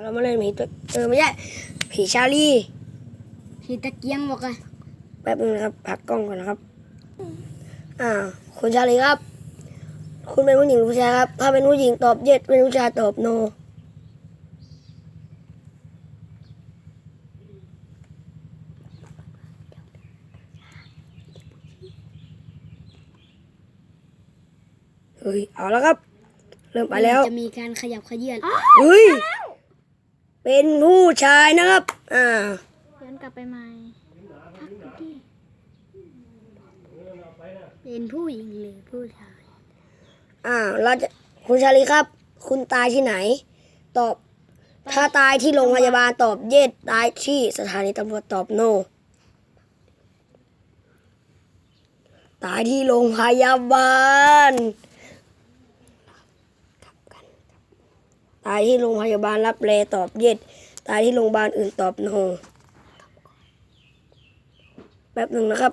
เรามาเล่นผีตัวเออไม่ใช่ผีชาลีผีตะเกียงบอกอะแป๊บนึงนะครับพักกล้องก่อนนะครับ อ่า คุณชาลีครับ คุณเป็นผู้หญิงหรือผู้ชายครับ ถ้าเป็นผู้หญิงตอบเย็ดเป็นผู้ชายตอบโนเฮ้ยเอาแล้วครับ เริ่มไปแล้ว จะมีการขยับขยื่นเฮ้ย เป็นผู้ชายนะครับ อ่าย้อนกลับไปใหม่พักดูดิเป็นผู้หญิงหรือผู้ชาย อ่าเราจะคุณชาลีครับ คุณตายที่ไหน ตอบ ถ้าตายที่โรงพยาบาลตอบเย็ดตายที่สถานีตำรวจตอบโน ตายที่โรงพยาบาล ตายที่โรงพยาบาลรับแลตอบเย็ด ตายที่โรงพยาบาลอื่นตอบโนแป๊บหนึ่งนะครับ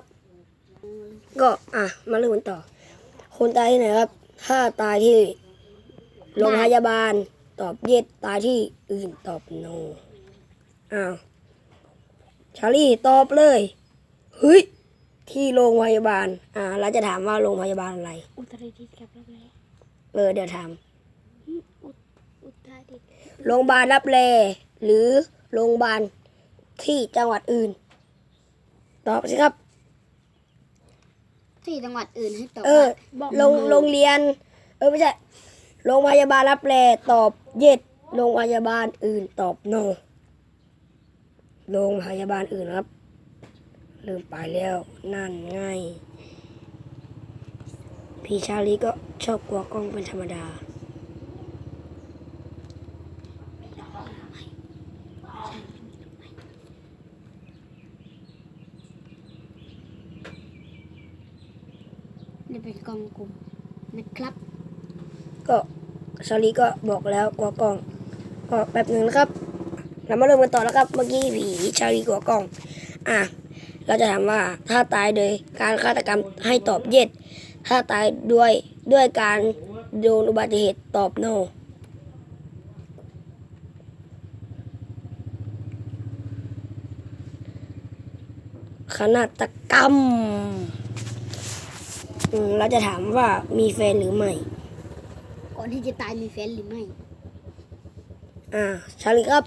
ก็อะมาเริ่มกันต่อคุณตายที่ไหนครับ ถ้าตายที่โรงพยาบาลตอบเย็ด ตายที่อื่นตอบโนอ้าวชาลีตอบเลยเฮ้ยที่โรงพยาบาล อ่า เราจะถามว่าโรงพยาบาลอะไร อุตรดิตถ์กับรับแลเออ เดี๋ยวถาม อุอุตรดิตถ์โรงพยาบาลรับแลหรือโรงพยาบาลที่จังหวัดอื่น ตอบสิครับ ที่จังหวัดอื่นให้ตอบเออบอกโรงโรงเรียน เออไม่ใช่โรงพยาบาลรับแลตอบเย็ดโรงพยาบาลอื่นตอบโนโรงพยาบาลอื่นครับ ลืมไปแล้วนั่นไงพี่ชาลีก็ชอบกลัวกล้องเป็นธรรมดา นี่เป็นกองกลุ่มนะครับ ก็ชาลีก็บอกแล้วกลัวกล้องก็แป๊บหนึ่งนะครับ เรามาเริ่มกันต่อแล้วครับ เมื่อกี้ผีชาลีกลัวกล้อง อะ เราจะถามว่าถ้าตายโดยการฆาตกรรมให้ตอบเย็ด ถ้าตายด้วยด้วยการโดนอุบัติเหตุตอบโนขนาตกรรม อืมเราจะถามว่ามีแฟนหรือไม่ ก่อนที่จะตายมีแฟนหรือไม่ อ่าชาลีครับ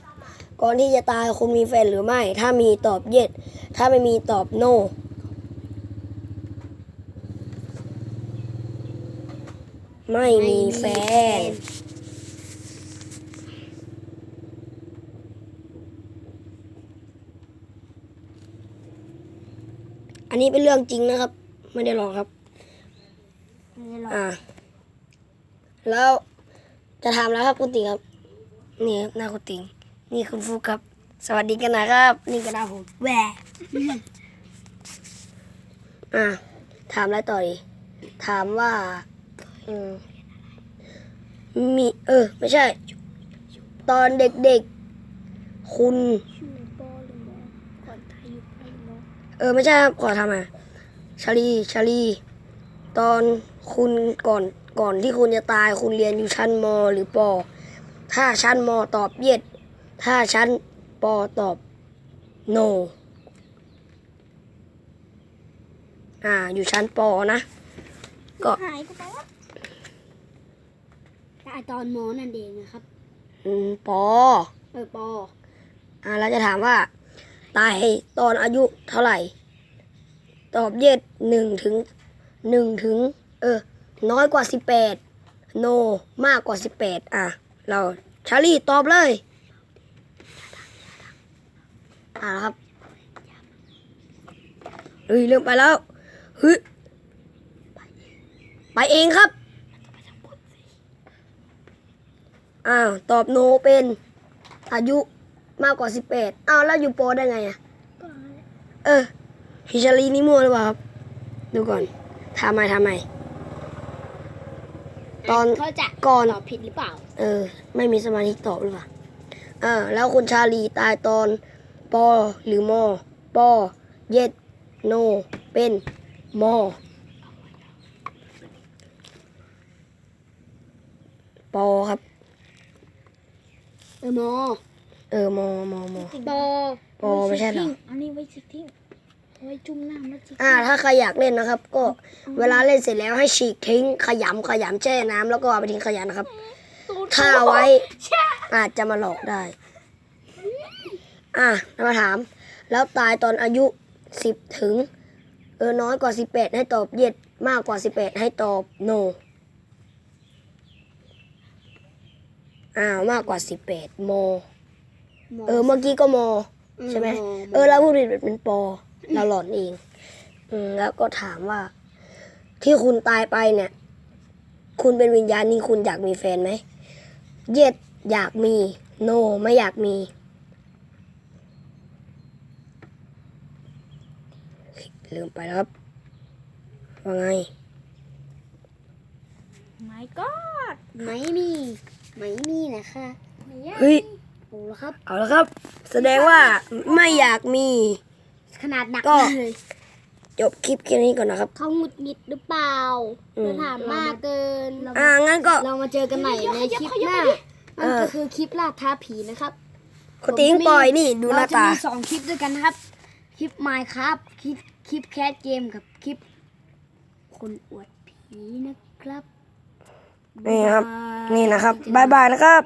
ก่อนที่จะตายคุณมีแฟนหรือไม่ ถ้ามีตอบเย็ด ถ้าไม่มีตอบโน ไม่มีแฟน อันนี้เป็นเรื่องจริงนะครับ ไม่ได้หลอกครับไม่ได้หร อกอ่า แล้วจะถามแล้วครับคุณติงครับ นี่ครับหน้าคุณติง นี่คุณฟูครับ สวัสดีกันนะครับ นี่ก็หน้าผมแหวะอ่าถามอะไรต่อดีถามว่า อืมมี เออ ไม่ใช่ ตอนเด็กๆ คุณชื่อปอหรือหมอก่อนตายอยู่ไปหมอเออ ไม่ใช่ครับขอทำอะชาลีชาลี ตอนคุณก่อนก่อนที่คุณจะตายคุณเรียนอยู่ชั้นมหรือปอถ้าชั้นมตอบเย็ด ถ้าชั้นปอตอบ no อ่า อยู่ชั้นปอนะ ก็หายก็ไปแล้วตายตอนหมอนั่นเองนะครับ อืมปอเออปออ่าเราจะถามว่า ตายตอนอายุเท่าไหร่ ตอบเย็ดหนึ่งถึง หนึ่งถึง เออ น้อยกว่าสิบแปดโนมากกว่าสิบแปดอะ เราชาลีตอบเลย อ่าครับเฮ้ยเริ่มไปแล้วเฮ้ยไปเองครับ อ้าว ตอบโนเป็นอายุมากกว่าสิบแปดอ้าว แล้วอยู่โปรได้ไงอะ เออ ฮิชารีนี่มั่วหรือเปล่าครับ ดูก่อน ทำไมทำไม ตอนเขาจะก่อน ตอบผิดหรือเปล่า เออ ไม่มีสมาธิตอบหรือเปล่าอ่า แล้วคุณชาลีตายตอนปอหรือมอปอเย็ดโน เป็นมอปอครับ เออโมเออมอมอมอโบโอ้ไม่ใช่เหรอ อันนี้ไว้จิกทิ้งเอา ไว้จุ่มน้ำแล้วจิกอ่า ถ้าใครอยากเล่นนะครับ ก็เวลาเล่นเสร็จแล้วให้ฉีกทิ้งขยำขยำแช่น้ำแล้วก็เอาไปทิ้งขยะนะครับ ถ้าเอาไว้อาจจะมาหลอกได้ อะมาถาม แล้วตายตอนอายุสิบถึง เออน้อยกว่าสิบแปดให้ตอบเย็ดมากกว่าสิบแปดให้ตอบโน อ้าวมากกว่าสิบแปดโม เออเมื่อกี้ก็โม ใช่ไหมเออเราพูดผิดเป็นปอ เราหลอนเองอืมแล้วก็ถามว่า ที่คุณตายไปเนี่ย คุณเป็นวิญญาณนี่คุณอยากมีแฟนไหมเย็ดอยากมี โน ไม่อยากมีลืมไปแล้วครับ ว่าไง ไม่ก็ไม่มี ไม่มีนะคะเฮ้ยโอ้แล้วครับ เอาละครับ แสดงว่าไม่อยากมี ขนาดหนักก็ เลยจบคลิปแค่นี้ก่อนนะครับ เขาหงุดหงิดหรือเปล่าอืม เราถามมากเกิน อ่างั้นก็ เรามาเจอกันใหม่ในคลิปหน้าเอนั่นอ ก็คือคลิปล่าท้าผีนะครับคนติ้งปล่อยนี่ดูหน้าตา เรจะมีสองคลิปด้วยกันนะครับ คลิปไมค์ครับคลิปคลิปแคสเกมกับคลิป คนอวดผีนะครับ นี่ครับายนี่นะครับบายบายนะครับ